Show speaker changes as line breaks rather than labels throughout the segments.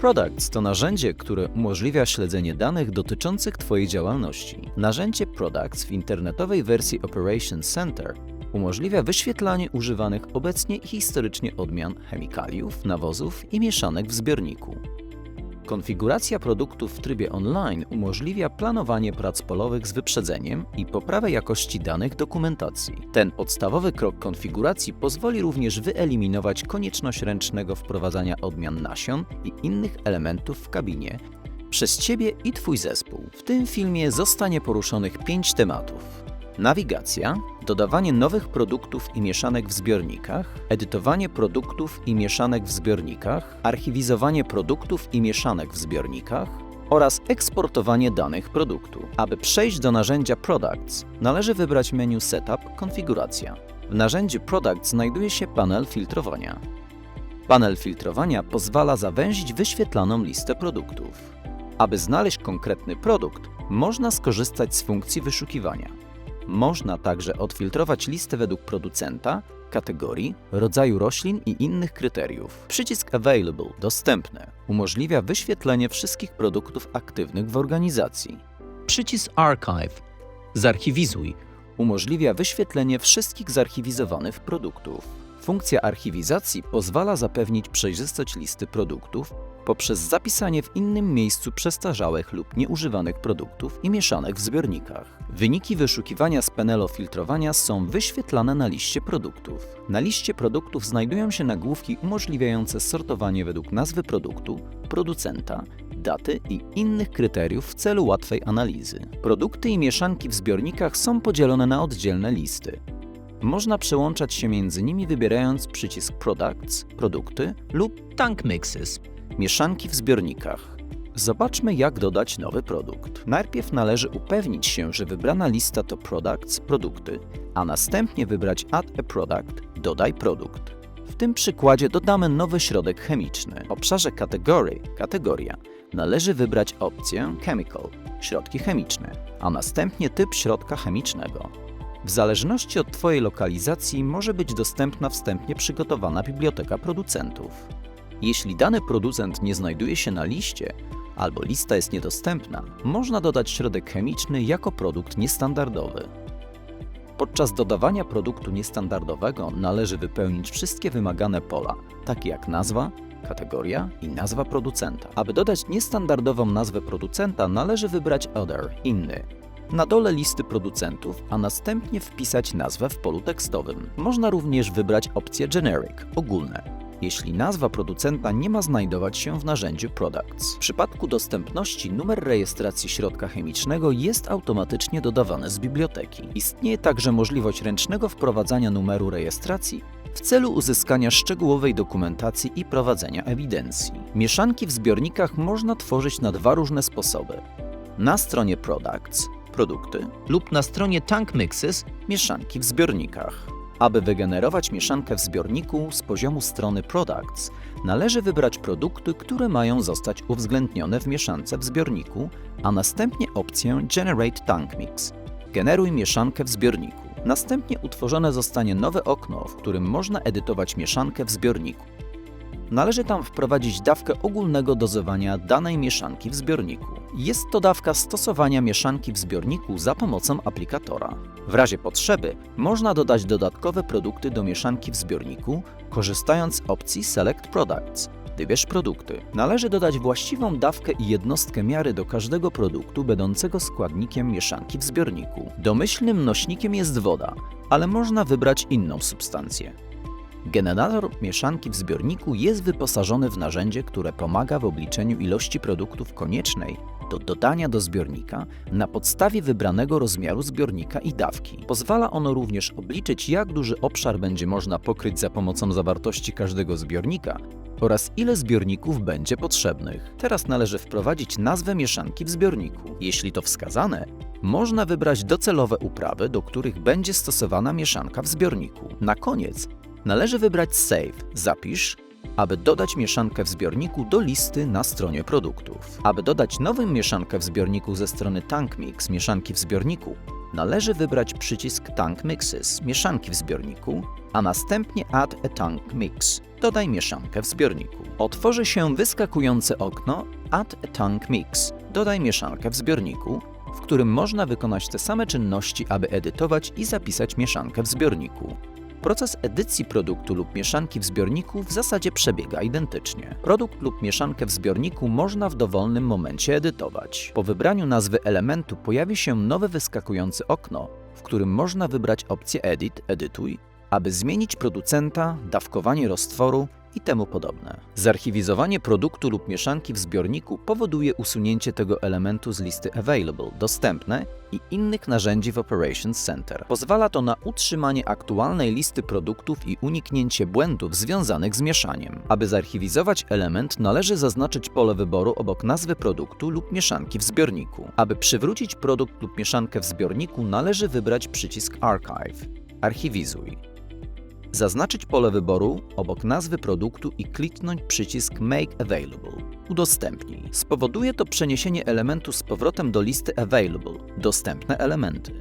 Products to narzędzie, które umożliwia śledzenie danych dotyczących Twojej działalności. Narzędzie Products w internetowej wersji Operations Center umożliwia wyświetlanie używanych obecnie i historycznie odmian chemikaliów, nawozów i mieszanek w zbiorniku. Konfiguracja produktów w trybie online umożliwia planowanie prac polowych z wyprzedzeniem i poprawę jakości danych dokumentacji. Ten podstawowy krok konfiguracji pozwoli również wyeliminować konieczność ręcznego wprowadzania odmian nasion i innych elementów w kabinie przez Ciebie i Twój zespół. W tym filmie zostanie poruszonych pięć tematów. Nawigacja, dodawanie nowych produktów i mieszanek w zbiornikach, edytowanie produktów i mieszanek w zbiornikach, archiwizowanie produktów i mieszanek w zbiornikach oraz eksportowanie danych produktu. Aby przejść do narzędzia Products, należy wybrać menu Setup Konfiguracja. W narzędziu Products znajduje się panel filtrowania. Panel filtrowania pozwala zawęzić wyświetlaną listę produktów. Aby znaleźć konkretny produkt, można skorzystać z funkcji wyszukiwania. Można także odfiltrować listę według producenta, kategorii, rodzaju roślin i innych kryteriów. Przycisk Available dostępne umożliwia wyświetlenie wszystkich produktów aktywnych w organizacji. Przycisk Archive zarchiwizuj umożliwia wyświetlenie wszystkich zarchiwizowanych produktów. Funkcja archiwizacji pozwala zapewnić przejrzystość listy produktów poprzez zapisanie w innym miejscu przestarzałych lub nieużywanych produktów i mieszanek w zbiornikach. Wyniki wyszukiwania z panelu filtrowania są wyświetlane na liście produktów. Na liście produktów znajdują się nagłówki umożliwiające sortowanie według nazwy produktu, producenta, daty i innych kryteriów w celu łatwej analizy. Produkty i mieszanki w zbiornikach są podzielone na oddzielne listy. Można przełączać się między nimi wybierając przycisk Products, produkty lub Tank Mixes, mieszanki w zbiornikach. Zobaczmy jak dodać nowy produkt. Najpierw należy upewnić się, że wybrana lista to Products, produkty, a następnie wybrać Add a Product, dodaj produkt. W tym przykładzie dodamy nowy środek chemiczny. W obszarze kategorii, kategoria, należy wybrać opcję Chemical, środki chemiczne, a następnie typ środka chemicznego. W zależności od Twojej lokalizacji może być dostępna wstępnie przygotowana biblioteka producentów. Jeśli dany producent nie znajduje się na liście, albo lista jest niedostępna, można dodać środek chemiczny jako produkt niestandardowy. Podczas dodawania produktu niestandardowego należy wypełnić wszystkie wymagane pola, takie jak nazwa, kategoria i nazwa producenta. Aby dodać niestandardową nazwę producenta, należy wybrać Other, inny, na dole listy producentów, a następnie wpisać nazwę w polu tekstowym. Można również wybrać opcję Generic, ogólne, jeśli nazwa producenta nie ma znajdować się w narzędziu Products. W przypadku dostępności numer rejestracji środka chemicznego jest automatycznie dodawany z biblioteki. Istnieje także możliwość ręcznego wprowadzania numeru rejestracji w celu uzyskania szczegółowej dokumentacji i prowadzenia ewidencji. Mieszanki w zbiornikach można tworzyć na dwa różne sposoby. Na stronie Products produkty lub na stronie Tank Mixes mieszanki w zbiornikach. Aby wygenerować mieszankę w zbiorniku z poziomu strony Products, należy wybrać produkty, które mają zostać uwzględnione w mieszance w zbiorniku, a następnie opcję Generate Tank Mix. Generuj mieszankę w zbiorniku. Następnie utworzone zostanie nowe okno, w którym można edytować mieszankę w zbiorniku. Należy tam wprowadzić dawkę ogólnego dozowania danej mieszanki w zbiorniku. Jest to dawka stosowania mieszanki w zbiorniku za pomocą aplikatora. W razie potrzeby można dodać dodatkowe produkty do mieszanki w zbiorniku, korzystając z opcji Select Products. Wybierz produkty. Należy dodać właściwą dawkę i jednostkę miary do każdego produktu będącego składnikiem mieszanki w zbiorniku. Domyślnym nośnikiem jest woda, ale można wybrać inną substancję. Generator mieszanki w zbiorniku jest wyposażony w narzędzie, które pomaga w obliczeniu ilości produktów koniecznej do dodania do zbiornika na podstawie wybranego rozmiaru zbiornika i dawki. Pozwala ono również obliczyć, jak duży obszar będzie można pokryć za pomocą zawartości każdego zbiornika oraz ile zbiorników będzie potrzebnych. Teraz należy wprowadzić nazwę mieszanki w zbiorniku. Jeśli to wskazane, można wybrać docelowe uprawy, do których będzie stosowana mieszanka w zbiorniku. Na koniec należy wybrać Save, zapisz, aby dodać mieszankę w zbiorniku do listy na stronie produktów. Aby dodać nową mieszankę w zbiorniku ze strony Tank Mix mieszanki w zbiorniku, należy wybrać przycisk Tank Mixes, mieszanki w zbiorniku, a następnie Add a Tank Mix, dodaj mieszankę w zbiorniku. Otworzy się wyskakujące okno Add a Tank Mix, dodaj mieszankę w zbiorniku, w którym można wykonać te same czynności, aby edytować i zapisać mieszankę w zbiorniku. Proces edycji produktu lub mieszanki w zbiorniku w zasadzie przebiega identycznie. Produkt lub mieszankę w zbiorniku można w dowolnym momencie edytować. Po wybraniu nazwy elementu pojawi się nowe wyskakujące okno, w którym można wybrać opcję Edit, edytuj, aby zmienić producenta, dawkowanie roztworu i temu podobne. Zarchiwizowanie produktu lub mieszanki w zbiorniku powoduje usunięcie tego elementu z listy Available, dostępne i innych narzędzi w Operations Center. Pozwala to na utrzymanie aktualnej listy produktów i uniknięcie błędów związanych z mieszaniem. Aby zarchiwizować element, należy zaznaczyć pole wyboru obok nazwy produktu lub mieszanki w zbiorniku. Aby przywrócić produkt lub mieszankę w zbiorniku, należy wybrać przycisk Archive. Archiwizuj. Zaznaczyć pole wyboru obok nazwy produktu i kliknąć przycisk Make Available. Udostępnij. Spowoduje to przeniesienie elementu z powrotem do listy Available dostępne elementy.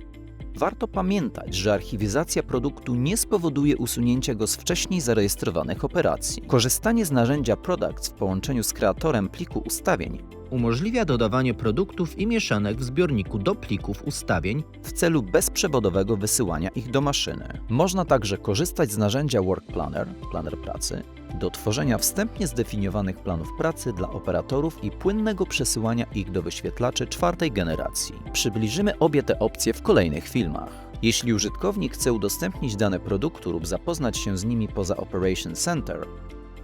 Warto pamiętać, że archiwizacja produktu nie spowoduje usunięcia go z wcześniej zarejestrowanych operacji. Korzystanie z narzędzia Products w połączeniu z kreatorem pliku ustawień umożliwia dodawanie produktów i mieszanek w zbiorniku do plików ustawień w celu bezprzewodowego wysyłania ich do maszyny. Można także korzystać z narzędzia Work Planner, planer pracy, do tworzenia wstępnie zdefiniowanych planów pracy dla operatorów i płynnego przesyłania ich do wyświetlaczy czwartej generacji. Przybliżymy obie te opcje w kolejnych filmach. Jeśli użytkownik chce udostępnić dane produktu lub zapoznać się z nimi poza Operation Center,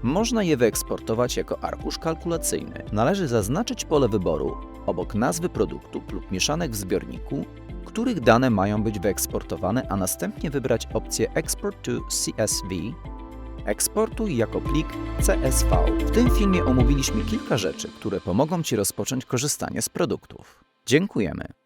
można je wyeksportować jako arkusz kalkulacyjny. Należy zaznaczyć pole wyboru obok nazwy produktu lub mieszanek w zbiorniku, których dane mają być wyeksportowane, a następnie wybrać opcję Export to CSV eksportuj jako plik CSV. W tym filmie omówiliśmy kilka rzeczy, które pomogą Ci rozpocząć korzystanie z produktów. Dziękujemy.